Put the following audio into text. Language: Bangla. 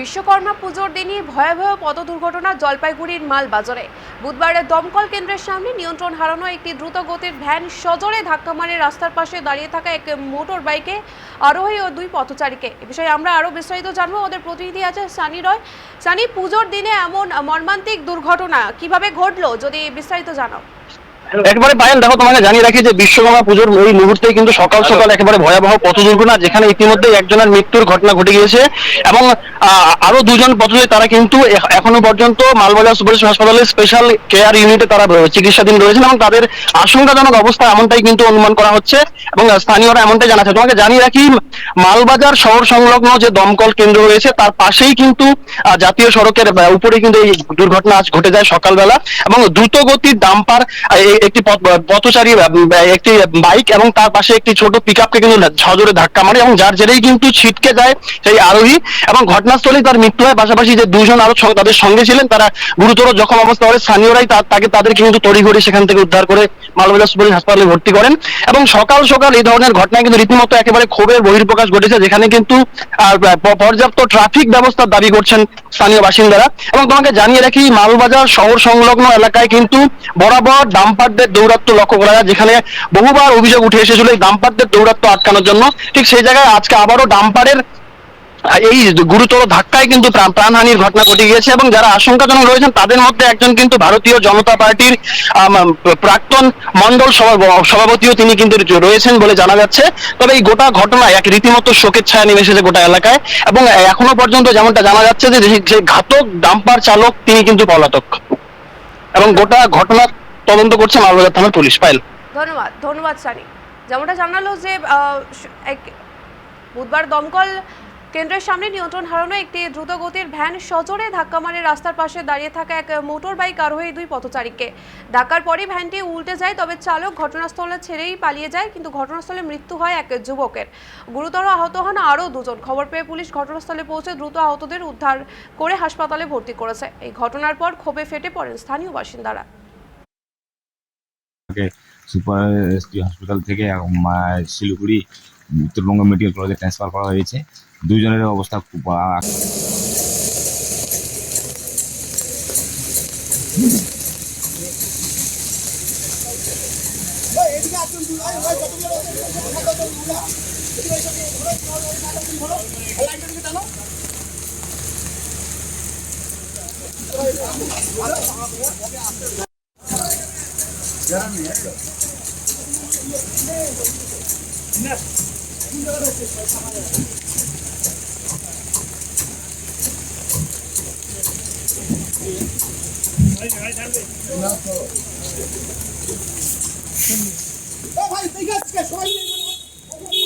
বিশ্বকর্মা পুজোর দিনই ভয়াবহ পথ দুর্ঘটনা জলপাইগুড়ির মালবাজারে। বুধবারে দমকল কেন্দ্রের সামনে নিয়ন্ত্রণ হারানো একটি দ্রুত গতির ভ্যান সজোরে ধাক্কা মারে রাস্তার পাশে দাঁড়িয়ে থাকা এক মোটর বাইকে আরোহী ও দুই পথচারীকে। এ বিষয়ে আমরা আরও বিস্তারিত জানব। ওদের প্রতিনিধি আছে সানি রয়। সানি, পুজোর দিনে এমন মর্মান্তিক দুর্ঘটনা কীভাবে ঘটলো যদি বিস্তারিত জানাও। একবারে পায়েল দেখো তোমাকে জানিয়ে রাখি যে বিশ্বকর্মা পুজোর এই মুহূর্তে কিন্তু সকাল সকাল একেবারে ভয়াবহ পথ দুর্ঘটনা যেখানে ইতিমধ্যে একজনের মৃত্যুর ঘটনা ঘটে গিয়েছে। এবং আহ, আরও দুজন পথচারী তারা কিন্তু এখনও পর্যন্ত মালবাজার সুপার হাসপাতালে স্পেশাল কেয়ার ইউনিটে তারা চিকিৎসাধীন রয়েছেন এবং তাদের আশঙ্কাজনক অবস্থা এমনটাই কিন্তু অনুমান করা হচ্ছে এবং স্থানীয়রা এমনটাই জানাচ্ছে তোমাকে জানিয়ে রাখি মালবাজার শহর সংলগ্ন যে দমকল কেন্দ্র রয়েছে তার পাশেই কিন্তু জাতীয় সড়কের উপরে কিন্তু এই দুর্ঘটনা আজ ঘটে যায় সকালবেলা এবং দ্রুত গতির ডাম্পার একটি পথচারী একটি বাইক এবং তার পাশে একটি ছোট পিকআপকে কিন্তু সজোরে ধাক্কা মারে এবং যার জেরেই কিন্তু ছিটকে যায় সেই আরোহী এবং ঘটনাস্থলেই তার মৃত্যু হয়। পাশাপাশি যে দুজন আরও তাদের সঙ্গে ছিলেন, তারা গুরুতর জখম অবস্থা হলে স্থানীয়রাই তাকে, তাদেরকে কিন্তু তড়িঘড়ি সেখান থেকে উদ্ধার করে মালবাজার সুপার হাসপাতালে ভর্তি করেন এবং সকাল সকাল এই ধরনের ঘটনায় কিন্তু রীতিমতো একেবারে ক্ষোভের বহির্প্রকাশ ঘটেছে, যেখানে কিন্তু পর্যাপ্ত ট্রাফিক ব্যবস্থার দাবি করছেন স্থানীয় বাসিন্দারা। এবং তোমাকে জানিয়ে রাখি, মালবাজার শহর সংলগ্ন এলাকায় কিন্তু বরাবর ডাম্পারদের দৌরাত্ম লক্ষ্য করা যায়, যেখানে বহুবার অভিযোগ উঠে এসেছিল এই ডাম্পারদের দৌরাত্ম আটকানোর জন্য। ঠিক সেই জায়গায় আজকে আবারও ডাম্পারের এই গুরুতর ধাক্কায় কিন্তু প্রাণহানির ঘটনা ঘটে গিয়েছে এবং যারা আশঙ্কাজনক রয়েছেন, তাদের মধ্যে একজন কিন্তু ভারতীয় জনতা পার্টির প্রাক্তন মন্ডল সভাপতিও তিনি কিন্তু রয়েছেন বলে জানা যাচ্ছে। তবে এই গোটা ঘটনায় এক রীতিমতো শোকের ছায়া নেমে এসেছে গোটা এলাকায় এবং এখনও পর্যন্ত যেমনটা জানা যাচ্ছে যে ঘাতক ডাম্পার চালক তিনি কিন্তু পলাতক। এবং গোটা ঘটনার তদন্ত করছে মালবাজার থানার পুলিশ। পাইল ধন্যবাদ ধন্যবাদ সানি। যেমনটা জানালো যে এক- বুধবার দমকল কেন্দ্রের সামনে নিয়ন্ত্রণ হারানো একটি দ্রুতগতির ভ্যান সজোরে ধাক্কা মারে রাস্তার পাশে দাঁড়িয়ে থাকা এক মোটর বাইক আরোহী দুই পথচারীকে। ধাক্কার পরই ভ্যানটি উল্টে যায়, তবে চালক ঘটনাস্থলে ছেড়েই পালিয়ে যায়, কিন্তু ঘটনাস্থলে মৃত্যু হয় এক যুবকের। গুরুতর আহত হন আরও দুজন। খবর পেয়ে পুলিশ ঘটনাস্থলে পৌঁছে দ্রুত আহতদের উদ্ধার করে হাসপাতালে ভর্তি করেছে। এই ঘটনার পর ক্ষোভে ফেটে পড়েন স্থানীয় বাসিন্দারা। তাকে সুপার হসপিটাল থেকে শিলিগুড়ি উত্তরবঙ্গ মেডিকেল কলেজে ট্রান্সফার করা হয়েছে। দুজনের অবস্থা খুব আহ, ও ভাই তুই আছে সবাই